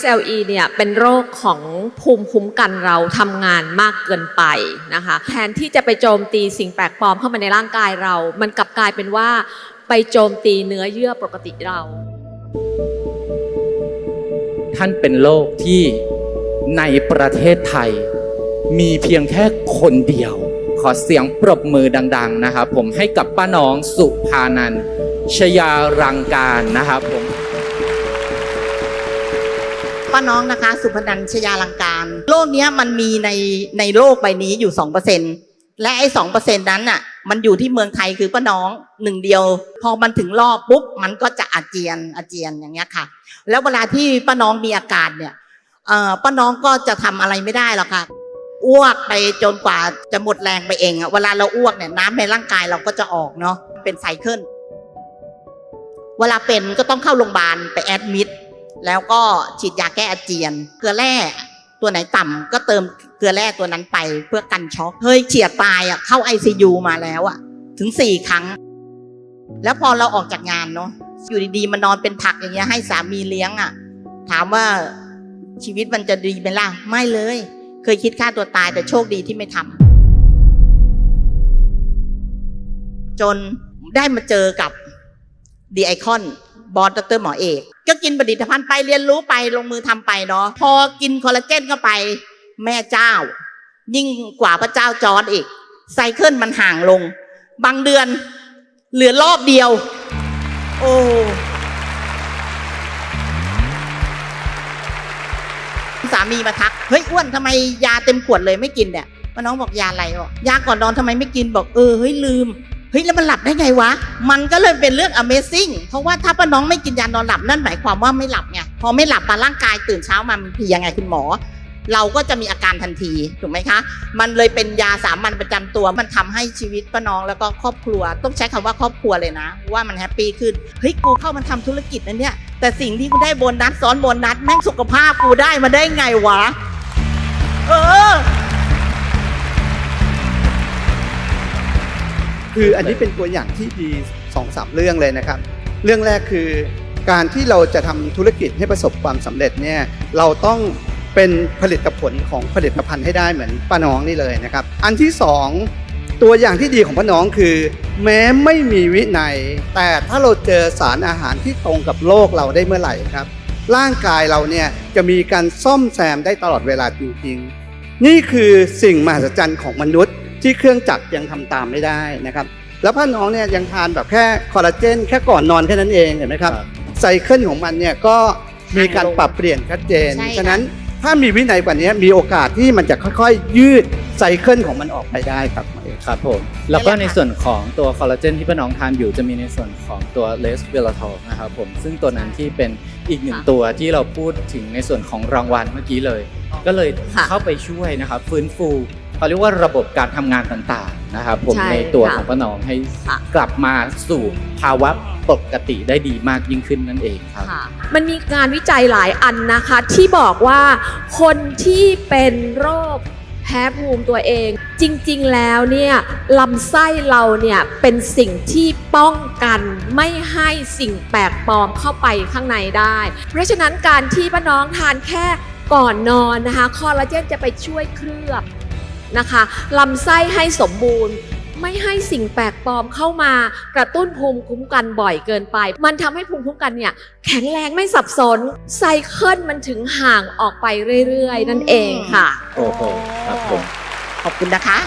SLE เนี่ยเป็นโรคของภูมิคุ้มกันเราทำงานมากเกินไปนะคะแทนที่จะไปโจมตีสิ่งแปลกปลอมเข้ามาในร่างกายเรา มันกลับกลายเป็นว่าไปโจมตีเนื้อเยื่อปกติเรา ท่านเป็นโรคที่ในประเทศไทย มีเพียงแค่คนเดียว ขอเสียงปรบมือดัง ๆ นะครับผมให้กับป้าน้องสุภานันชยารังการนะครับผม ป้าน้องนะคะ สุพนันชยาลังการโรคเนี้ยมันมีในในโลกใบนี้อยู่สองเปอร์เซ็นและไอ้สองเปอร์เซ็นนั้นน่ะ มันอยู่ที่เมืองไทยคือป้าน้องหนึ่งเดียว พอมันถึงรอบปุ๊บมันก็จะอาเจียนอาเจียนอย่างเงี้ยค่ะ แล้วเวลาที่ป้าน้องมีอาการเนี่ยเอ่อป้าน้องก็จะทำอะไรไม่ได้หรอกค่ะอ้วกไปจนกว่าจะหมดแรงไปเองอะเวลาเราอ้วกเนี่ยน้ำในร่างกายเราก็จะออกเนาะเป็นไซเคิลเวลาเป็นก็ต้องเข้าโรงพยาบาลไปแอดมิด แล้วก็ฉีดยาแก้อาเจียน เกลือแร่ตัวไหนต่ำก็เติมเกลือแร่ตัวนั้นไปเพื่อกันช็อกเฮ้ยเฉียดตายอะเข้าไอซียูมาแล้วอะ ถึงสี่ครั้ง แล้วพอเราออกจากงานเนาะอยู่ดีๆมานอนเป็นผักอย่างเงี้ยให้สามีเลี้ยงอะ ถามว่าชีวิตมันจะดีไหมล่ะไม่เลย เคยคิดฆ่าตัวตายแต่โชคดีที่ไม่ทำจนได้มาเจอกับดีไอคอน บอสดรหมอเอก ก็กินผลิตภัณฑ์ไปเรียนรู้ไปลงมือทำไปเนาะพอกินคอลลาเจนเข้าไป แม่เจ้า ยิ่งกว่าพระเจ้าจอร์ดอีกไซเคิลมันห่างลง บางเดือน เหลือรอบเดียว โอ้สามีมาทัก เฮ้ยอ้วนทำไมยาเต็มขวดเลยไม่กินเนี่ยป้าน้องบอกยาอะไรบอกยาก่อนนอนทำไมไม่กินบอกเออเฮ้ยลืม ฮ้ยแล้วมันหลับได้ไงวะ มันก็เลยเป็นเรื่อง Amazing เพราะว่าถ้าป้าน้องไม่กินยานอนหลับนั่นหมายความว่าไม่หลับไงพอไม่หลับมาร่างกายตื่นเช้ามามันเพลียไงคุณหมอ เราก็จะมีอาการทันทีถูกไหมคะ มันเลยเป็นยาสามัญประจำตัว มันทำให้ชีวิตป้าน้องแล้วก็ครอบครัว ต้องใช้คำว่าครอบครัวเลยนะ ว่ามันแฮปปี้ขึ้นเฮ้ยกูเข้ามาทำธุรกิจนะเนี่ยแต่สิ่งที่กูได้โบนัสซ้อนโบนัสแม่งสุขภาพกูได้มาได้ไงวะ เออ คืออันนี้เป็นตัวอย่างที่ดีสองสามเรื่องเลยนะครับ เรื่องแรกคือการที่เราจะทำธุรกิจให้ประสบความสำเร็จเนี่ยเราต้องเป็นผลิตผลของผลิตภัณฑ์ให้ได้เหมือนป้าน้องนี่เลยนะครับ อันที่สองตัวอย่างที่ดีของป้าน้องคือ แม้ไม่มีวินัย แต่ถ้าเราเจอสารอาหารที่ตรงกับโลกเราได้เมื่อไหร่ครับ ร่างกายเราเนี่ยจะมีการซ่อมแซมได้ตลอดเวลาจริงๆ นี่คือสิ่งมหัศจรรย์ของมนุษย์ ที่เครื่องจักรยังทำตามไม่ได้นะครับ แล้วพ่อน้องเนี่ยยังทานแบบแค่คอลลาเจนแค่ก่อนนอนแค่นั้นเองเห็นไหมครับครับไซเคิลของมันเนี่ยก็มีการปรับเปลี่ยนชัดเจนใช่ค่ะฉะนั้นถ้ามีวินัยกว่านี้มีโอกาสที่มันจะค่อยๆ ยืดไซเคิลของมันออกไปได้ครับครับผม แล้วก็ในส่วนของตัวคอลลาเจนที่ป้าน้องทานอยู่จะมีในส่วนของตัวเลสเวลาทอลนะครับผม ซึ่งตัวนั้นที่เป็นอีกหนึ่งค่ะตัวที่เราพูดถึงในส่วนของรางวัลเมื่อกี้เลย ก็เลยค่ะเข้าไปช่วยนะครับฟื้นฟู เขาเรียกว่าระบบการทำงานต่างๆนะครับผมใช่ในตัวค่ะของป้าน้องให้ค่ะ กลับมาสู่ภาวะปกติได้ดีมากยิ่งขึ้นนั่นเองครับ ค่ะมันมีงานวิจัยหลายอันนะคะ ที่บอกว่าคนที่เป็นโรคแพ้ภูมิตัวเอง จริงๆแล้วเนี่ยลำไส้เราเนี่ยเป็นสิ่งที่ป้องกันไม่ให้สิ่งแปลกปลอมเข้าไปข้างในได้ เพราะฉะนั้นการที่ป้าน้องทานแค่ก่อนนอนนะคะคอลลาเจนจะไปช่วยเคลือบ นะคะลำไส้ให้สมบูรณ์ ไม่ให้สิ่งแปลกปลอมเข้ามากระตุ้นภูมิคุ้มกันบ่อยเกินไป มันทำให้ภูมิคุ้มกันเนี่ยแข็งแรงไม่สับสนไซเคิลมันถึงห่างออกไปเรื่อยๆ นั่นเองค่ะ โอ้โหครับผม ขอบคุณนะคะ